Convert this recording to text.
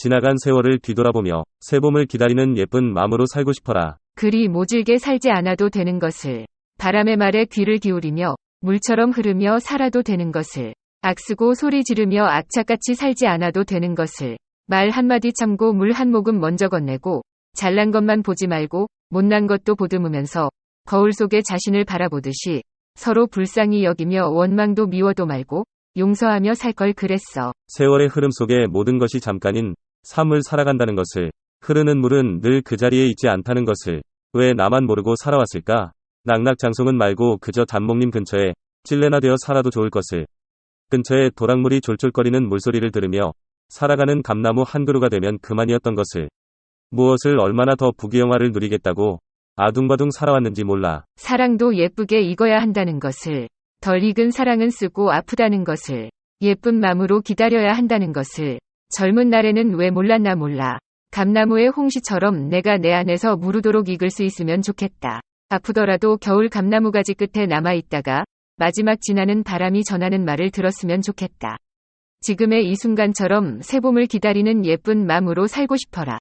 지나간 세월을 뒤돌아보며 새봄을 기다리는 예쁜 마음으로 살고 싶어라. 그리 모질게 살지 않아도 되는 것을, 바람의 말에 귀를 기울이며 물처럼 흐르며 살아도 되는 것을, 악쓰고 소리 지르며 악착같이 살지 않아도 되는 것을, 말 한마디 참고 물 한 모금 먼저 건네고, 잘난 것만 보지 말고, 못난 것도 보듬으면서, 거울 속에 자신을 바라보듯이, 서로 불쌍히 여기며 원망도 미워도 말고, 용서하며 살 걸 그랬어. 세월의 흐름 속에 모든 것이 잠깐인 삶을 살아간다는 것을, 흐르는 물은 늘 그 자리에 있지 않다는 것을, 왜 나만 모르고 살아왔을까? 낙낙장송은 말고 그저 단목님 근처에 찔레나 되어 살아도 좋을 것을. 근처에 도랑물이 졸졸거리는 물소리를 들으며 살아가는 감나무 한 그루가 되면 그만이었던 것을. 무엇을 얼마나 더 부귀영화를 누리겠다고 아둥바둥 살아왔는지 몰라. 사랑도 예쁘게 익어야 한다는 것을, 덜 익은 사랑은 쓰고 아프다는 것을, 예쁜 마음으로 기다려야 한다는 것을, 젊은 날에는 왜 몰랐나 몰라. 감나무의 홍시처럼 내가 내 안에서 무르도록 익을 수 있으면 좋겠다. 아프더라도 겨울 감나무 가지 끝에 남아 있다가 마지막 지나는 바람이 전하는 말을 들었으면 좋겠다. 지금의 이 순간처럼 새봄을 기다리는 예쁜 마음으로 살고 싶어라.